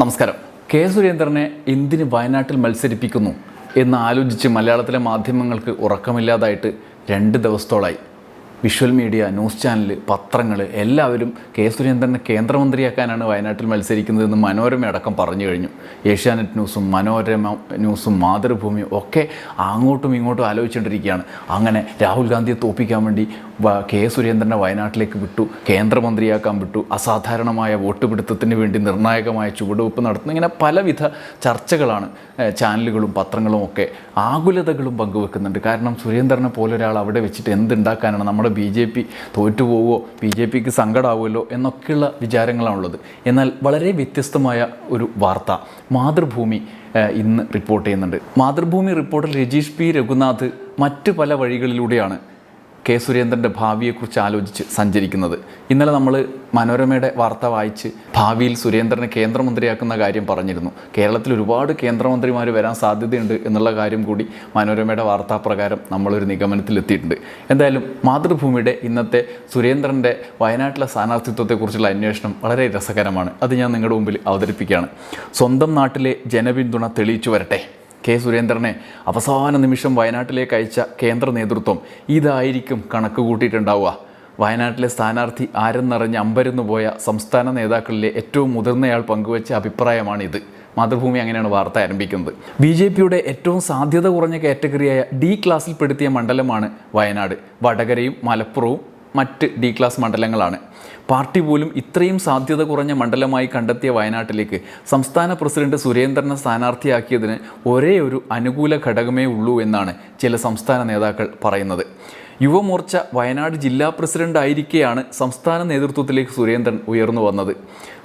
നമസ്കാരം. കെ സുരേന്ദ്രനെ എന്തിന് വയനാട്ടിൽ മത്സരിപ്പിക്കുന്നു എന്ന് ആലോചിച്ച് മലയാളത്തിലെ മാധ്യമങ്ങൾക്ക് ഉറക്കമില്ലാതായിട്ട് രണ്ട് ദിവസത്തോളായി. വിഷ്വൽ മീഡിയ ന്യൂസ് ചാനൽ പത്രങ്ങൾ എല്ലാവരും കെ സുരേന്ദ്രനെ കേന്ദ്രമന്ത്രിയാക്കാനാണ് വയനാട്ടിൽ മത്സരിക്കുന്നതെന്ന് മനോരമ അടക്കം പറഞ്ഞു കഴിഞ്ഞു. ഏഷ്യാനെറ്റ് ന്യൂസും മനോരമ ന്യൂസും മാതൃഭൂമിയും ഒക്കെ അങ്ങോട്ടും ഇങ്ങോട്ടും ആലോചിച്ചുകൊണ്ടിരിക്കുകയാണ്. അങ്ങനെ രാഹുൽ ഗാന്ധിയെ തോപ്പിക്കാൻ വേണ്ടി കെ സുരേന്ദ്രനെ വയനാട്ടിലേക്ക് വിട്ടു കേന്ദ്രമന്ത്രിയാക്കാൻ വിട്ടു അസാധാരണമായ വോട്ടുപിടുത്തത്തിന് വേണ്ടി നിർണായകമായ ചുവടുവെപ്പ് നടത്തുന്നു. ഇങ്ങനെ പലവിധ ചർച്ചകളാണ് ചാനലുകളും പത്രങ്ങളും ഒക്കെ ആകുലതകളും പങ്കുവെക്കുന്നുണ്ട്. കാരണം സുരേന്ദ്രനെ പോലൊരാൾ അവിടെ വെച്ചിട്ട് എന്തുണ്ടാക്കാനാണ് നമ്മുടെ ബി ജെ പി തോറ്റുപോകുമോ ബി ജെ പിക്ക് സങ്കടമാവുമല്ലോ എന്നൊക്കെയുള്ള വിചാരങ്ങളാണുള്ളത്. എന്നാൽ വളരെ വ്യത്യസ്തമായ ഒരു വാർത്ത മാതൃഭൂമി ഇന്ന് റിപ്പോർട്ട് ചെയ്യുന്നുണ്ട്. മാതൃഭൂമി റിപ്പോർട്ടിൽ രജീഷ് പി. രഘുനാഥ് മറ്റ് പല വഴികളിലൂടെയാണ് കെ സുരേന്ദ്രന്റെ ഭാവിയെക്കുറിച്ച് ആലോചിച്ച് സഞ്ചരിക്കുന്നത്. ഇന്നലെ നമ്മൾ മനോരമയുടെ വാർത്ത വായിച്ച് ഭാവിയിൽ സുരേന്ദ്രനെ കേന്ദ്രമന്ത്രിയാക്കുന്ന കാര്യം പറഞ്ഞിരുന്നു. കേരളത്തിൽ ഒരുപാട് കേന്ദ്രമന്ത്രിമാർ വരാൻ സാധ്യതയുണ്ട് എന്നുള്ള കാര്യം കൂടി മനോരമയുടെ വാർത്താപ്രകാരം നമ്മളൊരു നിഗമനത്തിലെത്തിയിട്ടുണ്ട്. എന്തായാലും മാതൃഭൂമിയുടെ ഇന്നത്തെ സുരേന്ദ്രന്റെ വയനാട്ടിലെ സ്ഥാനാർത്ഥിത്വത്തെക്കുറിച്ചുള്ള അന്വേഷണം വളരെ രസകരമാണ്. അത് ഞാൻ നിങ്ങളുടെ മുമ്പിൽ അവതരിപ്പിക്കുകയാണ്. സ്വന്തം നാട്ടിലെ ജനപിന്തുണ തെളിയിച്ചു വരട്ടെ. കെ സുരേന്ദ്രനെ അവസാന നിമിഷം വയനാട്ടിലേക്ക് അയച്ച കേന്ദ്ര നേതൃത്വം ഇതായിരിക്കും കണക്ക് കൂട്ടിയിട്ടുണ്ടാവുക. വയനാട്ടിലെ സ്ഥാനാർത്ഥി ആരെന്നറിഞ്ഞ് അമ്പരന്നു പോയ സംസ്ഥാന നേതാക്കളിലെ ഏറ്റവും മുതിർന്നയാൾ പങ്കുവച്ച അഭിപ്രായമാണിത്. മാതൃഭൂമി അങ്ങനെയാണ് വാർത്ത ആരംഭിക്കുന്നത്. ബി ജെ പിയുടെ ഏറ്റവും സാധ്യത കുറഞ്ഞ കാറ്റഗറിയായ ഡി ക്ലാസ്സിൽപ്പെടുത്തിയ മണ്ഡലമാണ് വയനാട്. വടകരയും മലപ്പുറവും മറ്റ് ഡി ക്ലാസ് മണ്ഡലങ്ങളാണ്. പാർട്ടി പോലും ഇത്രയും സാധ്യത കുറഞ്ഞ മണ്ഡലമായി കണ്ടെത്തിയ വയനാട്ടിലേക്ക് സംസ്ഥാന പ്രസിഡന്റ് സുരേന്ദ്രനെ സ്ഥാനാർത്ഥിയാക്കിയതിന് ഒരേ ഒരു അനുകൂല ഘടകമേ ഉള്ളൂ എന്നാണ് ചില സംസ്ഥാന നേതാക്കൾ പറയുന്നത്. യുവമോർച്ച വയനാട് ജില്ലാ പ്രസിഡന്റ് ആയിരിക്കെയാണ് സംസ്ഥാന നേതൃത്വത്തിലേക്ക് സുരേന്ദ്രൻ ഉയർന്നു വന്നത്.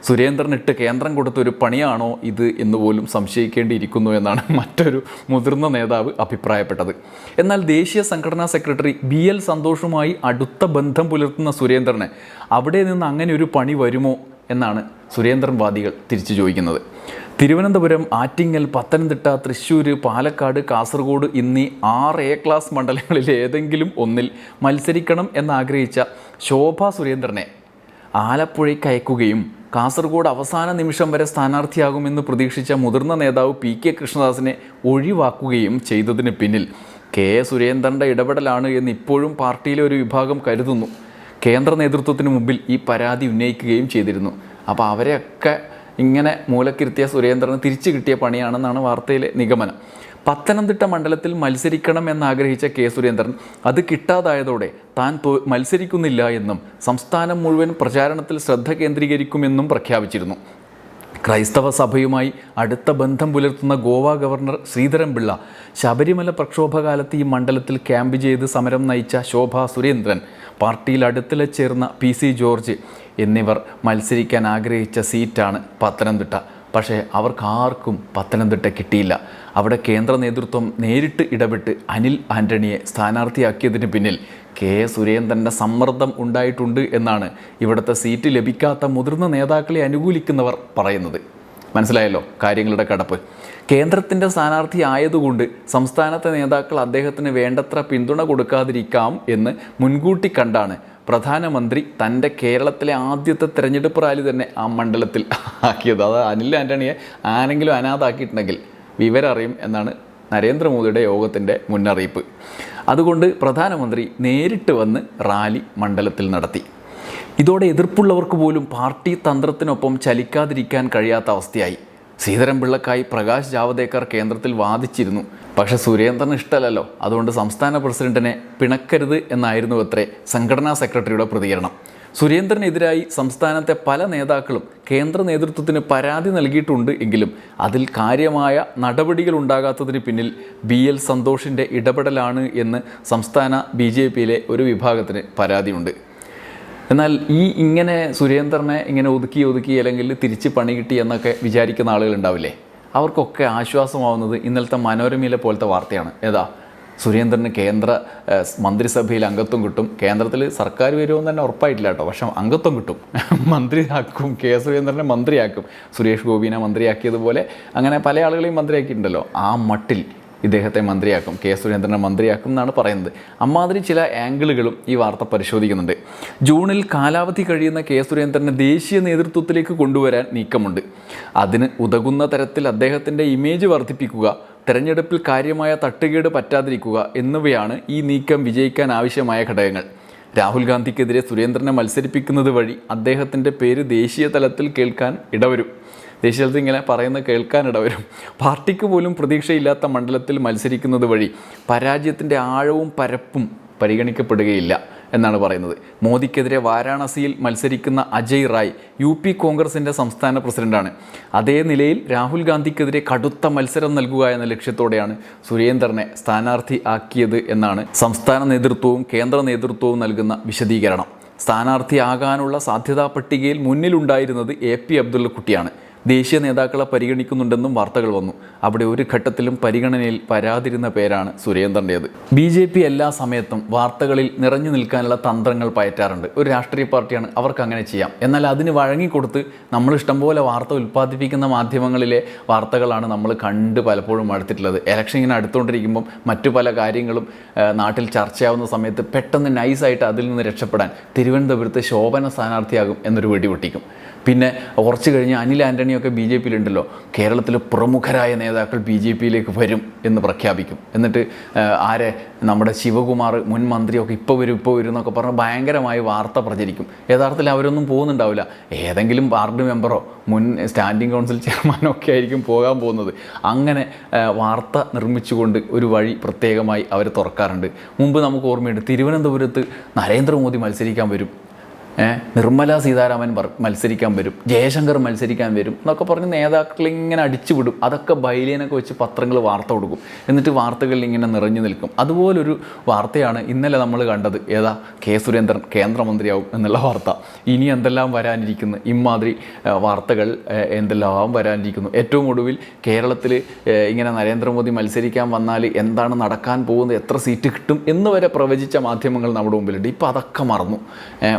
സുരേന്ദ്രൻ ഇട്ട് കേന്ദ്രം കൊടുത്ത ഒരു പണിയാണോ ഇത് എന്ന് പോലും സംശയിക്കേണ്ടിയിരിക്കുന്നു എന്നാണ് മറ്റൊരു മുതിർന്ന നേതാവ് അഭിപ്രായപ്പെട്ടത്. എന്നാൽ ദേശീയ സംഘടനാ സെക്രട്ടറി ബി എൽ സന്തോഷുമായി അടുത്ത ബന്ധം പുലർത്തുന്ന സുരേന്ദ്രന് അവിടെ നിന്ന് അങ്ങനെ ഒരു പണി വരുമോ എന്നാണ് സുരേന്ദ്രൻ വാദികൾ തിരിച്ചു ചോദിക്കുന്നത്. തിരുവനന്തപുരം ആറ്റിങ്ങൽ പത്തനംതിട്ട തൃശ്ശൂർ പാലക്കാട് കാസർഗോഡ് എന്നീ ആറ് എ ക്ലാസ് മണ്ഡലങ്ങളിൽ ഏതെങ്കിലും ഒന്നിൽ മത്സരിക്കണം എന്നാഗ്രഹിച്ച ശോഭ സുരേന്ദ്രനെ ആലപ്പുഴയ്ക്ക് അയക്കുകയും കാസർഗോഡ് അവസാന നിമിഷം വരെ സ്ഥാനാർത്ഥിയാകുമെന്ന് പ്രതീക്ഷിച്ച മുതിർന്ന നേതാവ് പി കെ കൃഷ്ണദാസിനെ ഒഴിവാക്കുകയും ചെയ്തതിന് പിന്നിൽ കെ സുരേന്ദ്രന്റെ ഇടപെടലാണ് എന്ന് ഇപ്പോഴും പാർട്ടിയിലെ ഒരു വിഭാഗം കരുതുന്നു. കേന്ദ്ര നേതൃത്വത്തിന് മുമ്പിൽ ഈ പരാതി ഉന്നയിക്കുകയും ചെയ്തിരുന്നു. അപ്പോൾ അവരെയൊക്കെ ഇങ്ങനെ മൂലക്കിരുത്തിയ സുരേന്ദ്രന് തിരിച്ചു കിട്ടിയ പണിയാണെന്നാണ് വാർത്തയിലെ നിഗമനം. പത്തനംതിട്ട മണ്ഡലത്തിൽ മത്സരിക്കണം എന്നാഗ്രഹിച്ച കെ സുരേന്ദ്രൻ അത് കിട്ടാതായതോടെ താൻ മത്സരിക്കുന്നില്ല എന്നും സംസ്ഥാനം മുഴുവൻ പ്രചാരണത്തിൽ ശ്രദ്ധ കേന്ദ്രീകരിക്കുമെന്നും പ്രഖ്യാപിച്ചിരുന്നു. ക്രൈസ്തവ സഭയുമായി അടുത്ത ബന്ധം പുലർത്തുന്ന ഗോവ ഗവർണർ ശ്രീധരൻപിള്ള ശബരിമല പ്രക്ഷോഭകാലത്ത് ഈ മണ്ഡലത്തിൽ ക്യാമ്പ് ചെയ്ത് സമരം നയിച്ച ശോഭ സുരേന്ദ്രൻ പാർട്ടിയിൽ അടുത്തിലെ ചേർന്ന പി സി ജോർജ് എന്നിവർ മത്സരിക്കാൻ ആഗ്രഹിച്ച സീറ്റാണ് പത്തനംതിട്ട. പക്ഷേ അവർക്കാർക്കും പത്തനംതിട്ട കിട്ടിയില്ല. അവിടെ കേന്ദ്ര നേതൃത്വം നേരിട്ട് ഇടപെട്ട് അനിൽ ആന്റണിയെ സ്ഥാനാർത്ഥിയാക്കിയതിന് പിന്നിൽ കെ സുരേന്ദ്രന്റെ സമ്മർദ്ദം ഉണ്ടായിട്ടുണ്ട് എന്നാണ് ഇവിടുത്തെ സീറ്റ് ലഭിക്കാത്ത മുതിർന്ന നേതാക്കളെ അനുകൂലിക്കുന്നവർ പറയുന്നത്. മനസ്സിലായല്ലോ കാര്യങ്ങളുടെ കടപ്പ്. കേന്ദ്രത്തിന്റെ സ്ഥാനാർത്ഥി ആയതുകൊണ്ട് സംസ്ഥാനത്തെ നേതാക്കൾ അദ്ദേഹത്തിന് വേണ്ടത്ര പിന്തുണ കൊടുക്കാതിരിക്കാം എന്ന് മുൻകൂട്ടി കണ്ടാണ് പ്രധാനമന്ത്രി തന്റെ കേരളത്തിലെ ആദ്യത്തെ തെരഞ്ഞെടുപ്പ് റാലി തന്നെ ആ മണ്ഡലത്തിൽ ആക്കിയത്. അത് അനിൽ ആന്റണിയെ ആരെങ്കിലും അനാഥാക്കിയിട്ടുണ്ടെങ്കിൽ വിവരം അറിയും എന്നാണ് നരേന്ദ്രമോദിയുടെ യോഗത്തിന്റെ മുന്നറിയിപ്പ്. അതുകൊണ്ട് പ്രധാനമന്ത്രി നേരിട്ട് വന്ന് റാലി മണ്ഡലത്തിൽ നടത്തി. ഇതോടെ എതിർപ്പുള്ളവർക്ക് പോലും പാർട്ടി തന്ത്രത്തിനൊപ്പം ചലിക്കാതിരിക്കാൻ കഴിയാത്ത അവസ്ഥയായി. ശ്രീധരൻപിള്ളക്കായി പ്രകാശ് ജാവദേക്കർ കേന്ദ്രത്തിൽ വാദിച്ചിരുന്നു. പക്ഷേ സുരേന്ദ്രൻ ഇഷ്ടമല്ലല്ലോ. അതുകൊണ്ട് സംസ്ഥാന പ്രസിഡന്റിനെ പിണക്കരുത് എന്നായിരുന്നു അത്രേ സംഘടനാ സെക്രട്ടറിയുടെ പ്രതികരണം. സുരേന്ദ്രനെതിരായി സംസ്ഥാനത്തെ പല നേതാക്കളും കേന്ദ്ര നേതൃത്വത്തിന് പരാതി നൽകിയിട്ടുണ്ട് എങ്കിലും അതിൽ കാര്യമായ നടപടികൾ ഉണ്ടാകാത്തതിന് പിന്നിൽ ബി എൽ സന്തോഷിന്റെ ഇടപെടലാണ് എന്ന് സംസ്ഥാന ബി ജെ പിയിലെ ഒരു വിഭാഗത്തിന് പരാതിയുണ്ട്. എന്നാൽ ഈ ഇങ്ങനെ സുരേന്ദ്രനെ ഇങ്ങനെ ഒതുക്കി ഒതുക്കി അല്ലെങ്കിൽ തിരിച്ച് പണി കിട്ടി എന്നൊക്കെ വിചാരിക്കുന്ന ആളുകൾ ഉണ്ടാവില്ലേ അവർക്കൊക്കെ ആശ്വാസമാവുന്നത് ഇന്നലത്തെ മനോരമയിലെ പോലത്തെ വാർത്തയാണ്. ഏതാ? സുരേന്ദ്രന് കേന്ദ്ര മന്ത്രിസഭയിൽ അംഗത്വം കിട്ടും. കേന്ദ്രത്തിൽ സർക്കാർ വരുമെന്ന് തന്നെ ഉറപ്പായിട്ടില്ല കേട്ടോ. പക്ഷേ അംഗത്വം കിട്ടും. മന്ത്രിയാക്കും. കെ. സുരേന്ദ്രനെ മന്ത്രിയാക്കും. സുരേഷ് ഗോപിനെ മന്ത്രിയാക്കിയതുപോലെ അങ്ങനെ പല ആളുകളെയും മന്ത്രിയാക്കിയിട്ടുണ്ടല്ലോ. ആ മട്ടിൽ ഇദ്ദേഹത്തെ മന്ത്രിയാക്കും കെ സുരേന്ദ്രനെ മന്ത്രിയാക്കും എന്നാണ് പറയുന്നത്. അമ്മാതിരി ചില ആംഗിളുകളും ഈ വാർത്ത പരിശോധിക്കുന്നുണ്ട്. ജൂണിൽ കാലാവധി കഴിയുന്ന കെ സുരേന്ദ്രനെ ദേശീയ നേതൃത്വത്തിലേക്ക് കൊണ്ടുവരാൻ നീക്കമുണ്ട്. അതിന് ഉതകുന്ന തരത്തിൽ അദ്ദേഹത്തിന്റെ ഇമേജ് വർദ്ധിപ്പിക്കുക തെരഞ്ഞെടുപ്പിൽ കാര്യമായ തട്ടുകേട് പറ്റാതിരിക്കുക എന്നിവയാണ് ഈ നീക്കം വിജയിക്കാൻ ആവശ്യമായ ഘടകങ്ങൾ. രാഹുൽ ഗാന്ധിക്കെതിരെ സുരേന്ദ്രനെ മത്സരിപ്പിക്കുന്നത് വഴി അദ്ദേഹത്തിന്റെ പേര് ദേശീയ തലത്തിൽ കേൾക്കാൻ ഇടവരും. ദേശീയ തലത്തിൽ ഇങ്ങനെ പറയുന്നത് കേൾക്കാനിട വരും. പാർട്ടിക്ക് പോലും പ്രതീക്ഷയില്ലാത്ത മണ്ഡലത്തിൽ മത്സരിക്കുന്നത് വഴി പരാജയത്തിന്റെ ആഴവും പരപ്പും പരിഗണിക്കപ്പെടുകയില്ല എന്നാണ് പറയുന്നത്. മോദിക്കെതിരെ വാരാണസിയിൽ മത്സരിക്കുന്ന അജയ് റായ് യു പി കോൺഗ്രസിന്റെ സംസ്ഥാന പ്രസിഡന്റാണ്. അതേ നിലയിൽ രാഹുൽ ഗാന്ധിക്കെതിരെ കടുത്ത മത്സരം നൽകുക എന്ന ലക്ഷ്യത്തോടെയാണ് സുരേന്ദ്രനെ സ്ഥാനാർത്ഥി ആക്കിയത് എന്നാണ് സംസ്ഥാന നേതൃത്വവും കേന്ദ്ര നേതൃത്വവും നൽകുന്ന വിശദീകരണം. സ്ഥാനാർത്ഥിയാകാനുള്ള സാധ്യതാ പട്ടികയിൽ മുന്നിലുണ്ടായിരുന്നത് എ പി അബ്ദുള്ളക്കുട്ടിയാണ് ദേശീയ നേതാക്കളെ പരിഗണിക്കുന്നുണ്ടെന്നും വാർത്തകൾ വന്നു. അവിടെ ഒരു ഘട്ടത്തിലും പരിഗണനയിൽ വരാതിരുന്ന പേരാണ് സുരേന്ദ്രന്റേത്. ബി ജെ പി എല്ലാ സമയത്തും വാർത്തകളിൽ നിറഞ്ഞു നിൽക്കാനുള്ള തന്ത്രങ്ങൾ പയറ്റാറുണ്ട്. ഒരു രാഷ്ട്രീയ പാർട്ടിയാണ് അവർക്ക് അങ്ങനെ ചെയ്യാം. എന്നാൽ അതിന് വഴങ്ങിക്കൊടുത്ത് നമ്മൾ ഇഷ്ടംപോലെ വാർത്ത ഉൽപ്പാദിപ്പിക്കുന്ന മാധ്യമങ്ങളിലെ വാർത്തകളാണ് നമ്മൾ കണ്ട് പലപ്പോഴും അടുത്തിട്ടുള്ളത്. ഇലക്ഷൻ ഇങ്ങനെ അടുത്തുകൊണ്ടിരിക്കുമ്പം മറ്റു പല കാര്യങ്ങളും നാട്ടിൽ ചർച്ചയാവുന്ന സമയത്ത് പെട്ടെന്ന് നൈസായിട്ട് അതിൽ നിന്ന് രക്ഷപ്പെടാൻ തിരുവനന്തപുരത്ത് ശോഭന സ്ഥാനാർത്ഥിയാകും എന്നൊരു വെടി പൊട്ടിക്കും പിന്നെ കുറച്ച് കഴിഞ്ഞ് അനിൽ ആന്റണിയൊക്കെ ബി ജെ പിയിലുണ്ടല്ലോ. കേരളത്തിലെ പ്രമുഖരായ നേതാക്കൾ ബി ജെ പിയിലേക്ക് വരും എന്ന് പ്രഖ്യാപിക്കും. എന്നിട്ട് ആരെ? നമ്മുടെ ശിവകുമാർ മുൻ മന്ത്രിയൊക്കെ ഇപ്പോൾ വരും ഇപ്പോൾ വരും എന്നൊക്കെ പറഞ്ഞ് ഭയങ്കരമായി വാർത്ത പ്രചരിക്കും. യഥാർത്ഥത്തിൽ അവരൊന്നും പോകുന്നുണ്ടാവില്ല. ഏതെങ്കിലും വാർഡ് മെമ്പറോ മുൻ സ്റ്റാൻഡിംഗ് കൗൺസിൽ ചെയർമാനോ ഒക്കെ ആയിരിക്കും പോകാൻ പോകുന്നത്. അങ്ങനെ വാർത്ത നിർമ്മിച്ചുകൊണ്ട് ഒരു വഴി പ്രത്യേകമായി അവർ തുറക്കാറുണ്ട്. മുമ്പ് നമുക്ക് ഓർമ്മയുണ്ട് തിരുവനന്തപുരത്ത് നരേന്ദ്രമോദി മത്സരിക്കാൻ വരും. നിർമ്മല സീതാരാമൻ മത്സരിക്കാൻ വരും. ജയശങ്കർ മത്സരിക്കാൻ വരും. എന്നൊക്കെ പറഞ്ഞ് നേതാക്കൾ ഇങ്ങനെ അടിച്ചുവിടും അതൊക്കെ ബൈലിയനൊക്കെ വെച്ച് പത്രങ്ങൾ വാർത്ത കൊടുക്കും. എന്നിട്ട് വാർത്തകളിൽ ഇങ്ങനെ നിറഞ്ഞു നിൽക്കും. അതുപോലൊരു വാർത്തയാണ് ഇന്നലെ നമ്മൾ കണ്ടത്. ഏതാ? കെ സുരേന്ദ്രൻ കേന്ദ്രമന്ത്രിയാവും എന്നുള്ള വാർത്ത. ഇനി എന്തെല്ലാം വരാനിരിക്കുന്നു? ഇമാതിരി വാർത്തകൾ എന്തെല്ലാം വരാനിരിക്കുന്നു? ഏറ്റവും ഒടുവിൽ കേരളത്തിൽ ഇങ്ങനെ നരേന്ദ്രമോദി മത്സരിക്കാൻ വന്നാൽ എന്താണ് നടക്കാൻ പോകുന്നത്? എത്ര സീറ്റ് കിട്ടും? എന്ന് വരെ പ്രവചിച്ച മാധ്യമങ്ങൾ നമ്മുടെ മുമ്പിലുണ്ട്. ഇപ്പോൾ അതൊക്കെ മറന്നു. ഏ,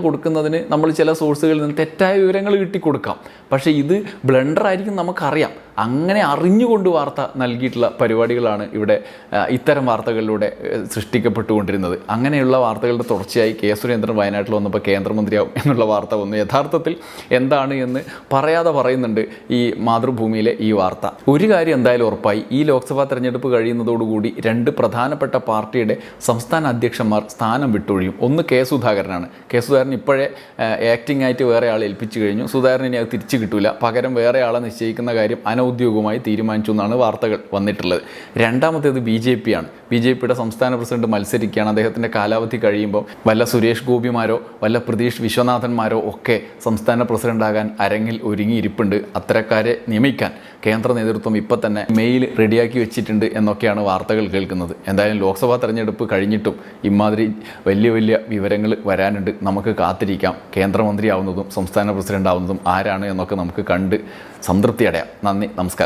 കൊടുക്കുന്നതിന് നമ്മൾ ചില സോഴ്സുകളിൽ നിന്ന് തെറ്റായ വിവരങ്ങൾ കിട്ടിക്കൊടുക്കാം. പക്ഷേ ഇത് ബ്ലണ്ടർ ആയിരിക്കും നമുക്കറിയാം. അങ്ങനെ അറിഞ്ഞുകൊണ്ട് വാർത്ത നൽകിയിട്ടുള്ള പരിപാടികളാണ് ഇവിടെ ഇത്തരം വാർത്തകളിലൂടെ സൃഷ്ടിക്കപ്പെട്ടുകൊണ്ടിരുന്നത്. അങ്ങനെയുള്ള വാർത്തകളുടെ തുടർച്ചയായി കെ സുരേന്ദ്രൻ വയനാട്ടിൽ വന്നപ്പോൾ കേന്ദ്രമന്ത്രിയാവും എന്നുള്ള വാർത്ത വന്നു. യഥാർത്ഥത്തിൽ എന്താണ് എന്ന് പറയാതെ പറയുന്നുണ്ട് ഈ മാതൃഭൂമിയിലെ ഈ വാർത്ത. ഒരു കാര്യം എന്തായാലും ഉറപ്പായി ഈ ലോക്സഭാ തെരഞ്ഞെടുപ്പ് കഴിയുന്നതോടുകൂടി രണ്ട് പ്രധാനപ്പെട്ട പാർട്ടിയുടെ സംസ്ഥാന അധ്യക്ഷന്മാർ സ്ഥാനം വിട്ടൊഴിയും. ഒന്ന് കെ സുധാകരനാണ്. കെ സുധാകരൻ ഇപ്പോഴേ ആക്ടിംഗ് ആയിട്ട് വേറെ ആളെ ഏൽപ്പിച്ചു കഴിഞ്ഞു. സുധാകരൻ ഇനി അത് തിരിച്ചു കിട്ടില്ല പകരം വേറെ ആളെ നിശ്ചയിക്കുന്ന കാര്യം അനൗദ്യോഗികമായി തീരുമാനിച്ചു എന്നാണ് വാർത്തകൾ വന്നിട്ടുള്ളത്. രണ്ടാമത്തേത് ബി ജെ പി ആണ് ബി ജെ പിയുടെ സംസ്ഥാന പ്രസിഡന്റ് മത്സരിക്കുകയാണ്. അദ്ദേഹത്തിന്റെ കാലാവധി കഴിയുമ്പോൾ വല്ല സുരേഷ് ഗോപിമാരോ വല്ല പ്രതീഷ് വിശ്വനാഥന്മാരോ ഒക്കെ സംസ്ഥാന പ്രസിഡന്റാകാൻ അരങ്ങിൽ ഒരുങ്ങിയിരിപ്പുണ്ട്. അത്തരക്കാരെ നിയമിക്കാൻ കേന്ദ്ര നേതൃത്വം ഇപ്പം തന്നെ മെയിൽ റെഡിയാക്കി വെച്ചിട്ടുണ്ട് എന്നൊക്കെയാണ് വാർത്തകൾ കേൾക്കുന്നത്. എന്തായാലും ലോക്സഭാ തെരഞ്ഞെടുപ്പ് കഴിഞ്ഞിട്ടും ഇമാതിരി വലിയ വലിയ വിവരങ്ങൾ വരാനുണ്ട്. നമുക്ക് കാത്തിരിക്കാം. കേന്ദ്രമന്ത്രിയാവുന്നതും സംസ്ഥാന പ്രസിഡന്റ് ആവുന്നതും ആരാണ് എന്നൊക്കെ നമുക്ക് കണ്ട് സംതൃപ്തി അടയാം. നന്ദി. നമസ്കാരം.